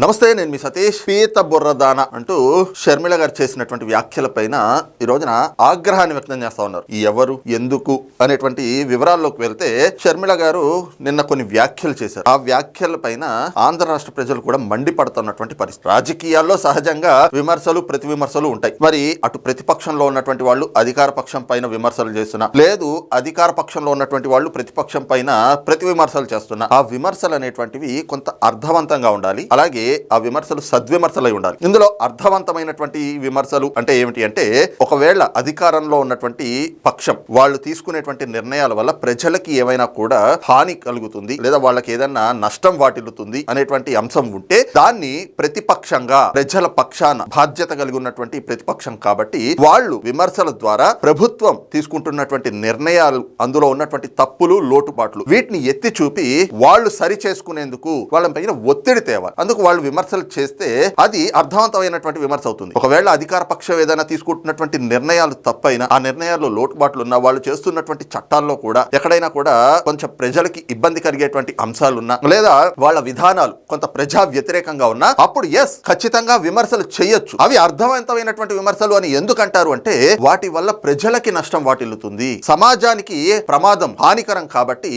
నమస్తే నేను మీ సతీష్. పీత బుర్రదాన అంటూ షర్మిల గారు చేసినటువంటి వ్యాఖ్యల పైన ఈ రోజున ఆగ్రహాన్ని వ్యక్తం చేస్తా ఉన్నారు. ఎవరు ఎందుకు అనేటువంటి వివరాల్లోకి వెళ్తే షర్మిల గారు నిన్న కొన్ని వ్యాఖ్యలు చేశారు. ఆ వ్యాఖ్యల పైన ఆంధ్ర రాష్ట్ర ప్రజలు కూడా మండిపడుతున్నటువంటి పరిస్థితి. రాజకీయాల్లో సహజంగా విమర్శలు ప్రతి విమర్శలు ఉంటాయి. మరి అటు ప్రతిపక్షంలో ఉన్నటువంటి వాళ్ళు అధికార పక్షం పైన విమర్శలు చేస్తున్నా లేదు అధికార పక్షంలో ఉన్నటువంటి వాళ్ళు ప్రతిపక్షం పైన ప్రతి విమర్శలు చేస్తున్నా ఆ విమర్శలు అనేటువంటివి కొంత అర్థవంతంగా ఉండాలి. అలాగే ఆ విమర్శలు సద్విమర్శలై ఉండాలి. ఇందులో అర్థవంతమైనటువంటి విమర్శలు అంటే ఏమిటి అంటే ఒకవేళ అధికారంలో ఉన్నటువంటి పక్షం వాళ్ళు తీసుకునేటువంటి నిర్ణయాల వల్ల ప్రజలకి ఏమైనా కూడా హాని కలుగుతుంది లేదా వాళ్ళకి ఏదైనా నష్టం వాటిల్లుతుంది అనేటువంటి అంశం ఉంటే దాన్ని ప్రతిపక్షంగా ప్రజల పక్షాన బాధ్యత కలిగి ఉన్నటువంటి ప్రతిపక్షం కాబట్టి వాళ్ళు విమర్శల ద్వారా ప్రభుత్వం తీసుకుంటున్నటువంటి నిర్ణయాలు అందులో ఉన్నటువంటి తప్పులు లోటుపాట్లు వీటిని ఎత్తి చూపి వాళ్ళు సరి చేసుకునేందుకు వాళ్ళ పైన ఒత్తిడి తేవాలి. అందుకు వాళ్ళు విమర్శలు చేస్తే అది అర్థవంతమైనటువంటి విమర్శ అవుతుంది. ఒకవేళ అధికార పక్షం ఏదైనా తీసుకుంటున్నటువంటి నిర్ణయాలు తప్పైనా ఆ నిర్ణయాల్లో లోటుపాట్లు ఉన్నా వాళ్ళు చేస్తున్నటువంటి చట్టాల్లో కూడా ఎక్కడైనా కూడా కొంచెం ప్రజలకి ఇబ్బంది కలిగేటువంటి అంశాలు ఉన్నా లేదా వాళ్ళ విధానాలు కొంత ప్రజా వ్యతిరేకంగా ఉన్నా అప్పుడు ఎస్ ఖచ్చితంగా విమర్శలు చేయొచ్చు. అవి అర్థవంతమైనటువంటి విమర్శలు అని ఎందుకంటారు అంటే వాటి వల్ల ప్రజలకి నష్టం వాటిల్లుతుంది. సమాజానికి ప్రమాదం హానికరం కాబట్టి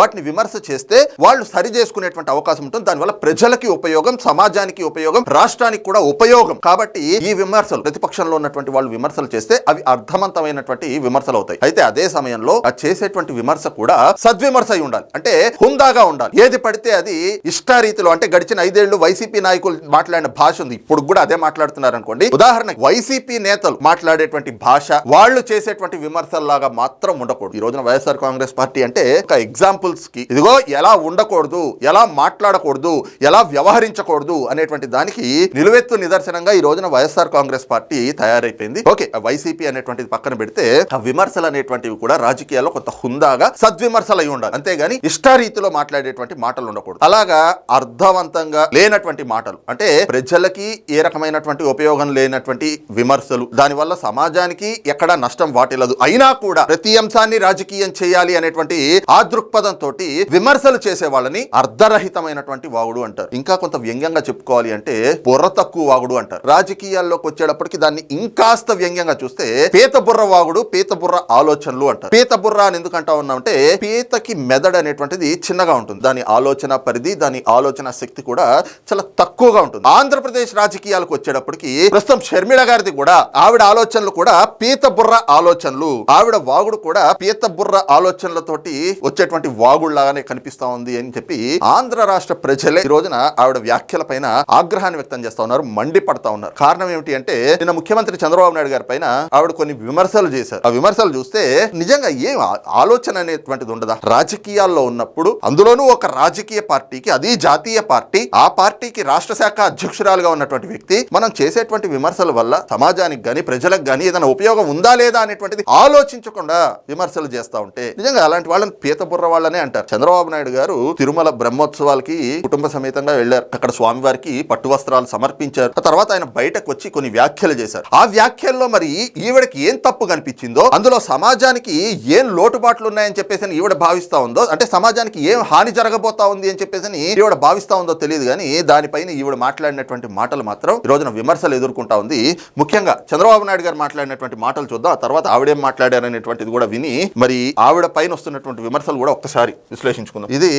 వాటిని విమర్శ చేస్తే వాళ్ళు సరి చేసుకునేటువంటి అవకాశం ఉంటుంది. దానివల్ల ప్రజలకి ఉపయోగం సమాజానికి ఉపయోగం రాష్ట్రానికి కూడా ఉపయోగం. కాబట్టి ఈ విమర్శలు ప్రతిపక్షంలో ఉన్నటువంటి వాళ్ళు విమర్శలు చేస్తే అవి అర్థవంతమైనటువంటి విమర్శలు అవుతాయి. అయితే అదే సమయంలో ఆ చేసేటువంటి విమర్శ కూడా సద్విమర్శ అయి ఉండాలి. అంటే హుందాగా ఉండాలి. ఏది పడితే అది ఇష్టారీతిలో అంటే గడిచిన ఐదేళ్ళు వైసీపీ నాయకులు మాట్లాడిన భాష ఉంది. ఇప్పుడు కూడా అదే మాట్లాడుతున్నారు అనుకోండి ఉదాహరణకు వైసీపీ నేతలు మాట్లాడేటువంటి భాష వాళ్ళు చేసేటువంటి విమర్శల్లాగా మాత్రం ఉండకూడదు. ఈ రోజున వైఎస్ఆర్ కాంగ్రెస్ పార్టీ అంటే ఒక ఎగ్జాంపుల్స్కి ఇదిగో ఎలా ఉండకూడదు ఎలా మాట్లాడకూడదు ఎలా వ్యవహరించకూడదు అనేటువంటి దానికి నిలువెత్తు నిదర్శనంగా ఈ రోజున వైఎస్ఆర్ కాంగ్రెస్ పార్టీ తయారైపోయింది. ఓకే వైసీపీ అనేటువంటిది పక్కన పెడితే ఆ విమర్శలు అనేటువంటివి కూడా రాజకీయాల్లో కొంత హుందాగా సద్విమర్శలు అయి ఉండాలి. అంతేగాని ఇష్టారీతిలో మాట్లాడేటువంటి మాటలు ఉండకూడదు. అలాగా అర్థవంతంగా లేనటువంటి మాటలు అంటే ప్రజలకి ఏ రకమైనటువంటి ఉపయోగం లేనటువంటి విమర్శలు దానివల్ల సమాజానికి ఎక్కడా నష్టం వాటిల్లదు. అయినా కూడా ప్రతి అంశాన్ని రాజకీయం చేయాలి అనేటువంటి ఆ దృక్పథంతో విమర్శలు చేసే వాళ్ళని అర్ధరహితమైనటువంటి వాగుడు అంటారు. ఇంకా కొంత వ్యంగ్యంగా చెప్పుకోవాలి అంటే బుర్ర తక్కువ వాగుడు అంటారు. రాజకీయాల్లోకి వచ్చేటప్పటికి దాన్ని ఇంకాస్త వ్యంగ్యంగా చూస్తే పీత బుర్ర వాగుడు పీత బుర్ర ఆలోచనలు అంటారు. పీత బుర్ర అని ఎందుకు అంటా ఉన్నామంటే పీతకి మెదడు అనేటువంటిది చిన్నగా ఉంటుంది. దాని ఆలోచన పరిధి దాని ఆలోచన శక్తి కూడా చాలా తక్కువగా ఉంటుంది. ఆంధ్రప్రదేశ్ రాజకీయాలకు వచ్చేటప్పటికి ప్రస్తుతం షర్మిళ గారిది కూడా ఆవిడ ఆలోచనలు కూడా పీత బుర్ర ఆలోచనలు. ఆవిడ వాగుడు కూడా పీత బుర్ర ఆలోచనలతోటి వచ్చేటువంటి వాగుడు లాగానే కనిపిస్తా ఉంది అని చెప్పి ఆంధ్ర రాష్ట్ర ప్రజలే ఈ రోజున ఆవిడ వ్యాఖ్యల పైన ఆగ్రహాన్ని వ్యక్తం చేస్తా ఉన్నారు మండిపడతా ఉన్నారు. కారణం ఏమిటి అంటే నిన్న ముఖ్యమంత్రి చంద్రబాబు నాయుడు గారి పైన ఆవిడ కొన్ని విమర్శలు చేశారు. ఆ విమర్శలు చూస్తే నిజంగా ఏం ఆలోచన అనేటువంటిది ఉండదా? రాజకీయాల్లో ఉన్నప్పుడు అందులోనూ ఒక రాజకీయ పార్టీకి అది జాతీయ పార్టీ ఆ పార్టీకి రాష్ట్ర శాఖ అధ్యక్షురాలుగా ఉన్నటువంటి వ్యక్తి మనం చేసేటువంటి విమర్శల వల్ల సమాజానికి గాని ప్రజలకు గాని ఏదైనా ఉపయోగం ఉందా లేదా అనేటువంటిది ఆలోచించకుండా విమర్శలు చేస్తా ఉంటే నిజంగా అలాంటి వాళ్ళని పీతబుర్ర వాళ్ళనే అంటారు. చంద్రబాబు నాయుడు గారు తిరుమల బ్రహ్మోత్సవాలకి కుటుంబ సమేతంగా వెళ్ళారు. అక్కడ స్వామివారికి పట్టు వస్త్రాలు సమర్పించారు. ఆ తర్వాత ఆయన బయటకు వచ్చి కొన్ని వ్యాఖ్యలు చేశారు. ఆ వ్యాఖ్యల్లో మరి ఈవిడకి ఏం తప్పు కనిపించిందో అందులో సమాజానికి ఏం లోటుపాట్లు ఉన్నాయని చెప్పేసి ఈవిడ భావిస్తా ఉందో అంటే సమాజానికి ఏం హాని జరగబోతా ఉంది అని చెప్పేసి ఈవిడ భావిస్తా ఉందో తెలియదు కానీ దానిపైన ఈవిడ మాట్లాడినటువంటి మాటలు మాత్రం ఈ రోజున విమర్శలు ఎదుర్కొంటా ఉంది. ముఖ్యంగా చంద్రబాబు నాయుడు గారు మాట్లాడినటువంటి మాటలు చూద్దాం ఆ తర్వాత ఆవిడేం మాట్లాడారనేటువంటిది కూడా విని మరి ఆవిడ పైన వస్తున్నటువంటి విమర్శలు కూడా ఒక్కసారి విశ్లేషించుకుందాం. ఇది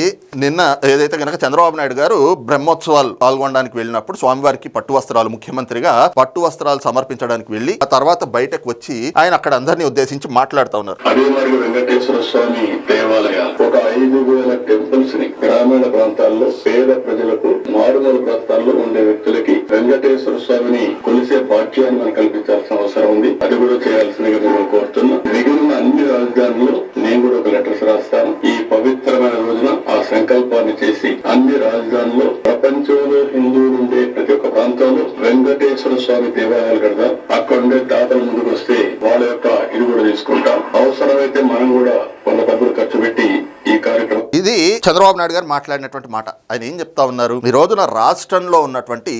నిన్న ఏదైతే కనుక చంద్రబాబు నాయుడు గారు బ్రహ్మోత్సవాలు పాల్గొనడానికి వెళ్ళినప్పుడు స్వామివారికి పట్టు వస్త్రాలు ముఖ్యమంత్రిగా పట్టు వస్త్రాలు సమర్పించడానికి వెళ్ళి ఆ తర్వాత బయటకు వచ్చి ఆయన అక్కడ అందరినీ ఉద్దేశించి మాట్లాడుతూ ఉన్నారు. వెంకటేశ్వర స్వామి దేవాలయాలు. ఒక ఐదు వేల టెంపుల్స్ని గ్రామీణ ప్రాంతాల్లో పేద ప్రజలకు మారుమూల ప్రాంతాల్లో ఉండే వ్యక్తులకి వెంకటేశ్వర స్వామిని చంద్రబాబు నాయుడు గారు మాట్లాడినటువంటి మాట. ఆయన ఏం చెప్తా ఉన్నారు? ఈ రోజున రాష్ట్రంలో ఉన్నటువంటి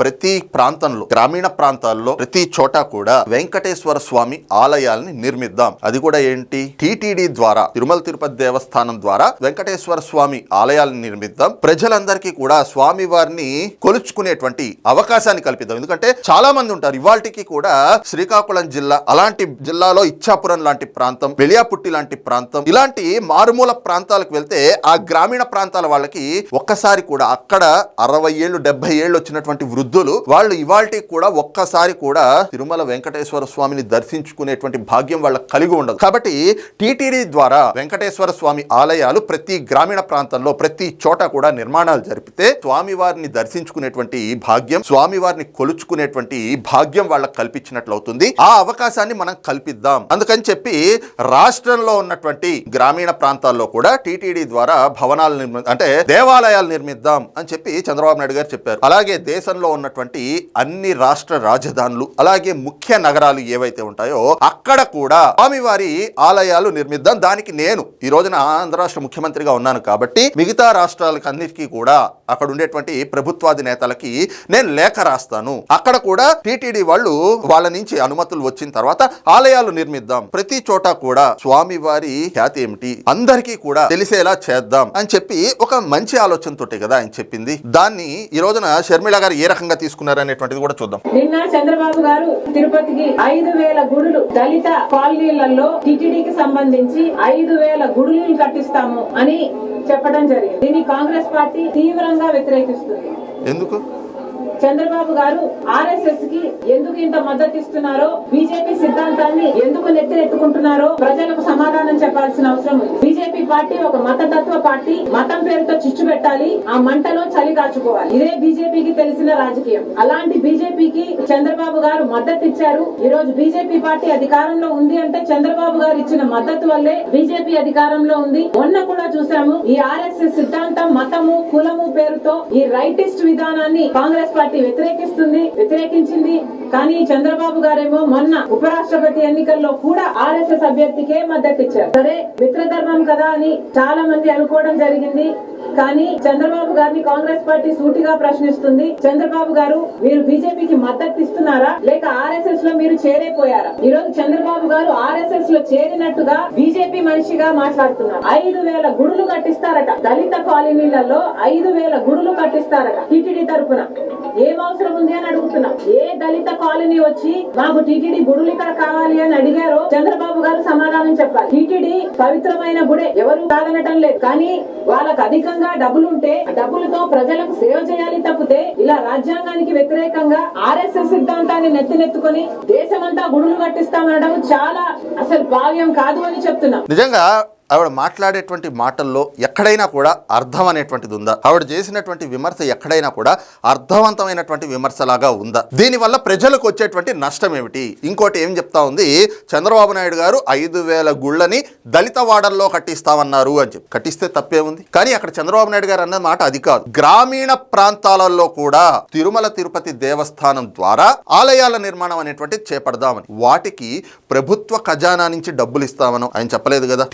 ప్రతి ప్రాంతంలో గ్రామీణ ప్రాంతాల్లో ప్రతి చోట కూడా వెంకటేశ్వర స్వామి ఆలయాల్ని నిర్మిద్దాం. అది కూడా ఏంటి? టిటిడి ద్వారా తిరుమల తిరుపతి దేవస్థానం ద్వారా వెంకటేశ్వర స్వామి ఆలయాలను నిర్మిద్దాం. ప్రజలందరికీ కూడా స్వామి వారిని కొలుచుకునేటువంటి అవకాశాన్ని కల్పిద్దాం. ఎందుకంటే చాలా మంది ఉంటారు. ఇవాళకి కూడా శ్రీకాకుళం జిల్లా అలాంటి జిల్లాలో ఇచ్చాపురం లాంటి ప్రాంతం వెలియాపుట్టి లాంటి ప్రాంతం ఇలాంటి మారుమూల ప్రాంతాలకు వెళ్తే ఆ గ్రామీణ ప్రాంతాల వాళ్ళకి ఒక్కసారి కూడా అక్కడ అరవై ఏళ్ళు డెబ్బై ఏళ్ళు వచ్చినటువంటి వృద్ధులు వాళ్ళు ఇవాళకి కూడా ఒక్కసారి కూడా తిరుమల వెంకటేశ్వర స్వామిని దర్శించుకునేటువంటి భాగ్యం వాళ్ళకి కలిగి ఉండదు. కాబట్టి టీటీడీ ద్వారా వెంకటేశ్వర స్వామి ఆలయాలు ప్రతి గ్రామీణ ప్రాంతంలో ప్రతి చోట కూడా నిర్మాణాలు జరిపితే స్వామివారిని దర్శించుకునేటువంటి భాగ్యం స్వామివారిని కొలుచుకునేటువంటి భాగ్యం వాళ్ళకి కల్పించినట్లు అవుతుంది ఆ అవకాశాన్ని మనం కల్పిద్దాం. అందుకని చెప్పి రాష్ట్రంలో ఉన్నటువంటి గ్రామీణ ప్రాంతాల్లో కూడా టీటీడీ ద్వారా భవనాలు నిర్మి అంటే దేవాలయాలు నిర్మిద్దాం అని చెప్పి చంద్రబాబు నాయుడు గారు చెప్పారు. అలాగే దేశంలో ఉన్నటువంటి అన్ని రాష్ట్ర రాజధానులు అలాగే ముఖ్య నగరాలు ఏవైతే ఉంటాయో అక్కడ కూడా స్వామివారి ఆలయాలు నిర్మిద్దాం. దానికి నేను ఈ రోజున ఆంధ్ర రాష్ట్ర ముఖ్యమంత్రిగా ఉన్నాను కాబట్టి మిగతా రాష్ట్రాలకు అన్నిటికీ కూడా అక్కడ ఉండేటువంటి ప్రభుత్వాది నేతలకి నేను లేఖ రాస్తాను. అక్కడ కూడా టీటీడీ వాళ్ళు వాళ్ళ నుంచి అనుమతులు వచ్చిన తర్వాత ఆలయాలు నిర్మిద్దాం. ప్రతి చోట కూడా స్వామివారి ఖ్యాతి ఏమిటి? అందరికీ కూడా తెలిసేలా చేద్దాం. అని చెప్పి ఒక మంచి ఆలోచనతోటే కదా ఆయన చెప్పింది. దాన్ని ఈ రోజున షర్మిల గారు ఏ రకంగా తీసుకున్నారు అనేటువంటిది కూడా చూద్దాం. నిన్న చంద్రబాబు గారు తిరుపతికి ఐదు వేల గుడులు దళిత కాలనీలలో టిటిడికి సంబంధించి ఐదు వేల గుడులు కట్టిస్తాము అని చెప్పడం జరిగింది. దీన్ని కాంగ్రెస్ పార్టీ తీవ్రంగా వ్యతిరేకిస్తుంది. ఎందుకు? చంద్రబాబు గారు ఆర్ఎస్ఎస్కి ఎందుకు ఇంత మద్దతు ఇస్తున్నారో బీజేపీ సిద్ధాంతాన్ని ఎందుకు నెత్తినెత్తుకుంటున్నారో ప్రజలకు చెప్పాల్సిన అవసరం ఉంది. బీజేపీ పార్టీ ఒక మతతత్వ పార్టీ. మతం పేరుతో చిచ్చు పెట్టాలి. ఆ మంటలో చలి కాచుకోవాలి. ఇదే బీజేపీకి తెలిసిన రాజకీయం. అలాంటి బీజేపీకి చంద్రబాబు గారు మద్దతు ఇచ్చారు. ఈ రోజు బీజేపీ పార్టీ అధికారంలో ఉంది అంటే చంద్రబాబు గారు ఇచ్చిన మద్దతు వల్లే బీజేపీ అధికారంలో ఉంది. మొన్న కూడా చూసాము ఈ ఆర్ఎస్ఎస్ సిద్ధాంతం మతము కులము పేరుతో ఈ రైటిస్ట్ విధానాన్ని కాంగ్రెస్ పార్టీ వ్యతిరేకిస్తుంది వ్యతిరేకించింది. కానీ చంద్రబాబు గారేమో మొన్న ఉపరాష్ట్రపతి ఎన్నికల్లో కూడా ఆర్ఎస్ఎస్ అభ్యర్థికే మద్దతు ఇచ్చారు. సరే మిత్రధర్మం కదా అని చాలా మంది అనుకోవడం జరిగింది. కానీ చంద్రబాబు గారిని కాంగ్రెస్ పార్టీ సూటిగా ప్రశ్నిస్తుంది. చంద్రబాబు గారు మీరు బీజేపీకి మద్దతు ఇస్తున్నారా? లేక ఆర్ఎస్ఎస్లో మీరు చేరైపోయారా? ఈ రోజు చంద్రబాబు గారు ఆర్ఎస్ఎస్లో చేరినట్టుగా బీజేపీ మనిషిగా మాట్లాడుతున్నారు. ఐదు వేల గుడులు కట్టిస్తారట. దళిత కాలనీలలో ఐదు వేల గుడులు కట్టిస్తారట టిటిడి తరపున. ఏం అవసరం ఉంది అని అడుగుతున్నా. ఏ దళిత కాలనీ వచ్చి మాకు టిటిడి గుడులు ఇక్కడ కావాలి అని అడిగారో చంద్రబాబు గారు సమాధానం చెప్పాలి. టిటిడి పవిత్రమైన గుడే ఎవరు కాదనటం లేదు. కానీ వాళ్ళకు అధికంగా డబ్బులుంటే డబ్బులతో ప్రజలకు సేవ చేయాలి తప్పితే ఇలా రాజ్యాంగానికి వ్యతిరేకంగా ఆర్ఎస్ఎస్ సిద్ధాంతాన్ని నెత్తినెత్తుకొని దేశమంతా గుడులు కట్టిస్తామనడం చాలా అసలు భావ్యం కాదు అని చెప్తున్నాం. నిజంగా ఆవిడ మాట్లాడేటువంటి మాటల్లో ఎక్కడైనా కూడా అర్థం అనేటువంటిది ఉందా? ఆవిడ చేసినటువంటి విమర్శ ఎక్కడైనా కూడా అర్థవంతమైనటువంటి విమర్శలాగా ఉందా? దీనివల్ల ప్రజలకు వచ్చేటువంటి నష్టం ఏమిటి? ఇంకోటి ఏం చెప్తా ఉంది? చంద్రబాబు నాయుడు గారు ఐదు వేల గుళ్ళని దళిత వాడల్లో కట్టిస్తామన్నారు అని చెప్పి. కట్టిస్తే తప్పే ఉంది. కానీ అక్కడ చంద్రబాబు నాయుడు గారు అన్న మాట అది కాదు. గ్రామీణ ప్రాంతాలలో కూడా తిరుమల తిరుపతి దేవస్థానం ద్వారా ఆలయాల నిర్మాణం అనేటువంటిది చేపడదామని. వాటికి ప్రభుత్వ ఖజానా నుంచి డబ్బులు ఇస్తామని ఆయన చెప్పలేదు కదా?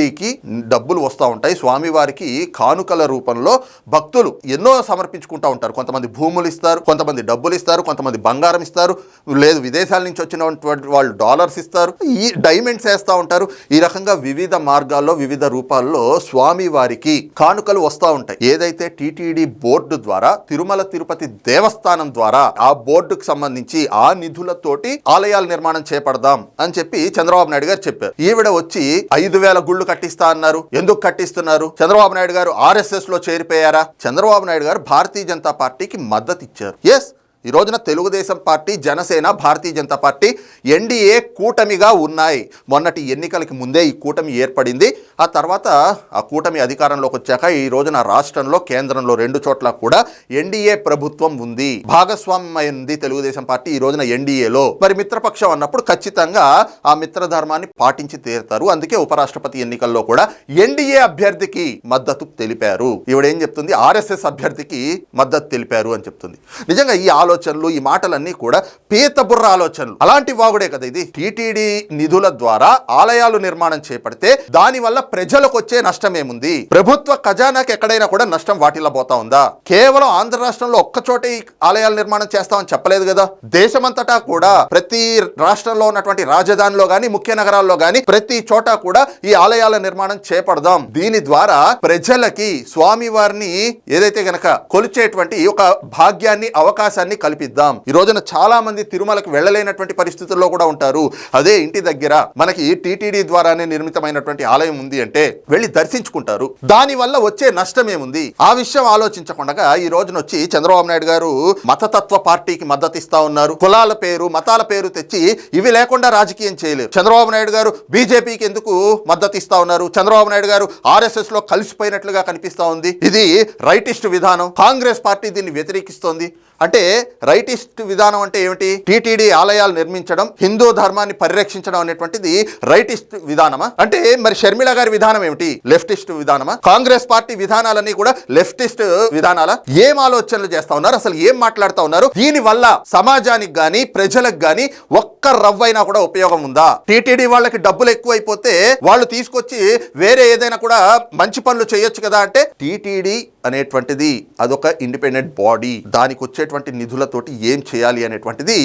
టీటీడీకి డబ్బులు వస్తూ ఉంటాయి. స్వామివారికి కానుకల రూపంలో భక్తులు ఎన్నో సమర్పించుకుంటూ ఉంటారు. కొంతమంది భూములు ఇస్తారు కొంతమంది డబ్బులు ఇస్తారు కొంతమంది బంగారం ఇస్తారు. లేదు విదేశాల నుంచి వచ్చినటువంటి వాళ్ళు డాలర్స్ ఇస్తారు. ఈ డైమండ్స్ వేస్తూ ఉంటారు. ఈ రకంగా వివిధ మార్గాల్లో వివిధ రూపాల్లో స్వామివారికి కానుకలు వస్తూ ఉంటాయి. ఏదైతే టీటీడీ బోర్డు ద్వారా తిరుమల తిరుపతి దేవస్థానం ద్వారా ఆ బోర్డుకు సంబంధించి ఆ నిధులతోటి ఆలయాల నిర్మాణం చేపడదాం అని చెప్పి చంద్రబాబు నాయుడు గారు చెప్పారు. ఈవిడ వచ్చి ఐదు వేల గుళ్ళు కట్టిస్తా అన్నారు. ఎందుకు కట్టిస్తున్నారు? చంద్రబాబు నాయుడు గారు ఆర్ఎస్ఎస్లో చేరిపోయారా? చంద్రబాబు నాయుడు గారు భారతీయ జనతా పార్టీకి మద్దతు ఇచ్చారు. ఎస్ ఈ రోజున Telugu Desam party Janasena Bharatiya Janata party NDA కూటమిగా ఉన్నాయి. మొన్నటి ఎన్నికలకి ముందే ఈ కూటమి ఏర్పడింది. ఆ తర్వాత ఆ కూటమి అధికారంలోకి వచ్చాక ఈ రోజున రాష్ట్రంలో కేంద్రంలో రెండు చోట్ల కూడా ఎన్డీఏ ప్రభుత్వం ఉంది. భాగస్వామ్యమైంది తెలుగుదేశం పార్టీ ఈ రోజున ఎన్డీఏలో. మరి మిత్రపక్షం అన్నప్పుడు ఖచ్చితంగా ఆ మిత్రధర్మాన్ని పాటించి తీరుతారు. అందుకే ఉపరాష్ట్రపతి ఎన్నికల్లో కూడా ఎన్డీఏ అభ్యర్థికి మద్దతు తెలిపారు. ఈవిడేం చెప్తుంది? ఆర్ఎస్ఎస్ అభ్యర్థికి మద్దతు తెలిపారు అని చెప్తుంది. నిజంగా ఈ ఆలోచన ఆలోచనలు ఈ మాటలన్నీ కూడా పీతబుర్ర ఆలోచనలు. అలాంటి వాగుడే కదా ఇది. టీటీడీ నిధుల ద్వారా ఆలయాలు నిర్మాణం చేపడితే దానివల్ల ప్రజలకు వచ్చే నష్టం ఏముంది ప్రభుత్వ ఖజానాకి ఎక్కడైనా కూడా నష్టం వాటిల్లో పోతా ఉందా? కేవలం ఆంధ్ర రాష్ట్రంలో ఒక్క చోటే ఈ ఆలయాల నిర్మాణం చేస్తామని చెప్పలేదు కదా. దేశమంతటా కూడా ప్రతి రాష్ట్రంలో ఉన్నటువంటి రాజధానిలో గాని ముఖ్య నగరాల్లో గాని ప్రతి చోట కూడా ఈ ఆలయాల నిర్మాణం చేపడదాం. దీని ద్వారా ప్రజలకి స్వామి వారిని ఏదైతే గనక కొలిచేటువంటి ఒక భాగ్యాన్ని అవకాశాన్ని కల్పిద్దాం. ఈ రోజున చాలా మంది తిరుమలకు వెళ్ళలేనటువంటి పరిస్థితుల్లో కూడా ఉంటారు. అదే ఇంటి దగ్గర మనకి టీటీడీ ద్వారానే నిర్మితమైనటువంటి ఆలయం ఉంది అంటే వెళ్ళి దర్శించుకుంటారు. దాని వల్ల వచ్చే నష్టం ఏముంది ఆ విషయం ఆలోచించకుండా ఈ రోజున వచ్చి చంద్రబాబు నాయుడు గారు మతతత్వ పార్టీకి మద్దతు ఇస్తా ఉన్నారు. కులాల పేరు మతాల పేరు తెచ్చి ఇవి లేకుండా రాజకీయం చేయలేరు. చంద్రబాబు నాయుడు గారు బీజేపీకి ఎందుకు మద్దతు ఇస్తా ఉన్నారు? చంద్రబాబు నాయుడు గారు ఆర్ఎస్ఎస్లో కలిసిపోయినట్లుగా కనిపిస్తా ఉంది. ఇది రైటిస్ట్ విధానం. కాంగ్రెస్ పార్టీ దీన్ని వ్యతిరేకిస్తోంది. అంటే రైటిస్ట్ విధానం అంటే ఏమిటి? టీటీడీ ఆలయాలు నిర్మించడం హిందూ ధర్మాన్ని పరిరక్షించడం అనేటువంటిది రైటిస్ట్ విధానమా? అంటే మరి షర్మిల గారి విధానం ఏమిటి? లెఫ్టిస్ట్ విధానమా? కాంగ్రెస్ పార్టీ విధానాలన్నీ కూడా లెఫ్టిస్ట్ విధానాలా? ఏం ఆలోచనలు చేస్తా ఉన్నారు? అసలు ఏం మాట్లాడుతా ఉన్నారు? దీని వల్ల సమాజానికి గాని ప్రజలకు గాని ఒక్క రవ్వైనా కూడా ఉపయోగం ఉందా? టీటీడీ వాళ్ళకి డబ్బులు ఎక్కువైపోతే వాళ్ళు తీసుకొచ్చి వేరే ఏదైనా కూడా మంచి పనులు చేయొచ్చు కదా అంటే టీటీడీ అనేటువంటిది అదొక ఇండిపెండెంట్ బాడీ. దానికి వచ్చేటువంటి నిధులతోటి ఏం చేయాలి అనేటువంటిది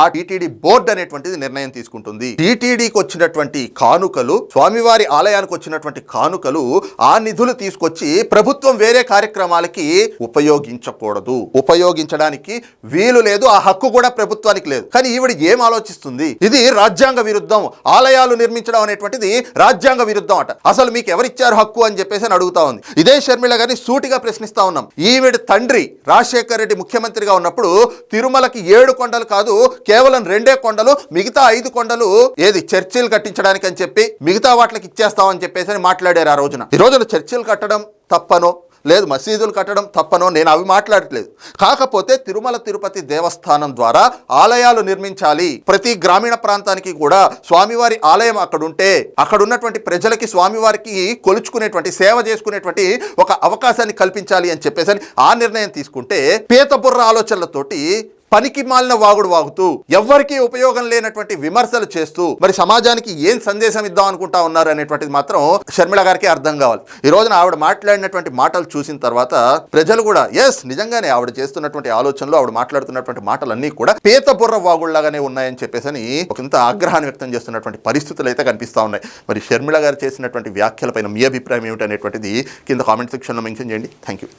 ఆ టీటీడీ బోర్డు అనేటువంటిది నిర్ణయం తీసుకుంటుంది. టీటీడీకి వచ్చినటువంటి కానుకలు స్వామివారి ఆలయానికి వచ్చినటువంటి కానుకలు ఆ నిధులు తీసుకొచ్చి ప్రభుత్వం వేరే కార్యక్రమాలకి ఉపయోగించకూడదు. ఉపయోగించడానికి వీలు లేదు ఆ హక్కు కూడా ప్రభుత్వానికి లేదు. కానీ ఈవిడ ఏం ఆలోచిస్తుంది? ఇది రాజ్యాంగ విరుద్ధం ఆలయాలు నిర్మించడం అనేటువంటిది రాజ్యాంగ విరుద్ధం అట. అసలు మీకు ఎవరిచ్చారు హక్కు అని చెప్పేసి అని అడుగుతా ఉంది. ఇదే షర్మిల గారిని సూటిగా ప్రశ్నిస్తా ఉన్నాం. ఈవిడ తండ్రి రాజశేఖర్ రెడ్డి ముఖ్యమంత్రిగా ఉన్నప్పుడు తిరుమలకి ఏడు కొండలు కాదు కేవలం రెండే కొండలు మిగతా ఐదు కొండలు ఏది చర్చిలు కట్టించడానికి అని చెప్పి మిగతా వాటికి ఇచ్చేస్తామని చెప్పేసి అని మాట్లాడారు ఆ రోజున. ఈ రోజున చర్చిలు కట్టడం తప్పనో లేదు మసీదులు కట్టడం తప్పనో నేను అవి మాట్లాడట్లేదు. కాకపోతే తిరుమల తిరుపతి దేవస్థానం ద్వారా ఆలయాలు నిర్మించాలి. ప్రతి గ్రామీణ ప్రాంతానికి కూడా స్వామివారి ఆలయం అక్కడ ఉంటే ప్రజలకి స్వామివారికి కొలుచుకునేటువంటి సేవ చేసుకునేటువంటి ఒక అవకాశాన్ని కల్పించాలి అని చెప్పేసి అని ఆ నిర్ణయం తీసుకుంటే పీతబుర్ర ఆలోచనలతోటి పనికి మాలిన వాగుడు వాగుతూ ఎవ్వరికీ ఉపయోగం లేనటువంటి విమర్శలు చేస్తూ మరి సమాజానికి ఏం సందేశం ఇద్దాం అనుకుంటా ఉన్నారు అనేటువంటిది మాత్రం షర్మిళ గారికి అర్థం కావాలి. ఈ రోజున ఆవిడ మాట్లాడినటువంటి మాటలు చూసిన తర్వాత ప్రజలు కూడా ఎస్ నిజంగానే ఆవిడ చేస్తున్నటువంటి ఆలోచనలు ఆవిడ మాట్లాడుతున్నటువంటి మాటలన్నీ కూడా పీత బుర్ర వాగుళ్ళాగానే ఉన్నాయని చెప్పేసి ఒకంత ఆగ్రహాన్ని వ్యక్తం చేస్తున్నటువంటి పరిస్థితులు అయితే కనిపిస్తా ఉన్నాయి. మరి షర్మిళ గారు చేసినటువంటి వ్యాఖ్యలపైన మీ అభిప్రాయం ఏమిటనేటువంటిది కింద కామెంట్ సెక్షన్లో మెన్షన్ చేయండి. Thank you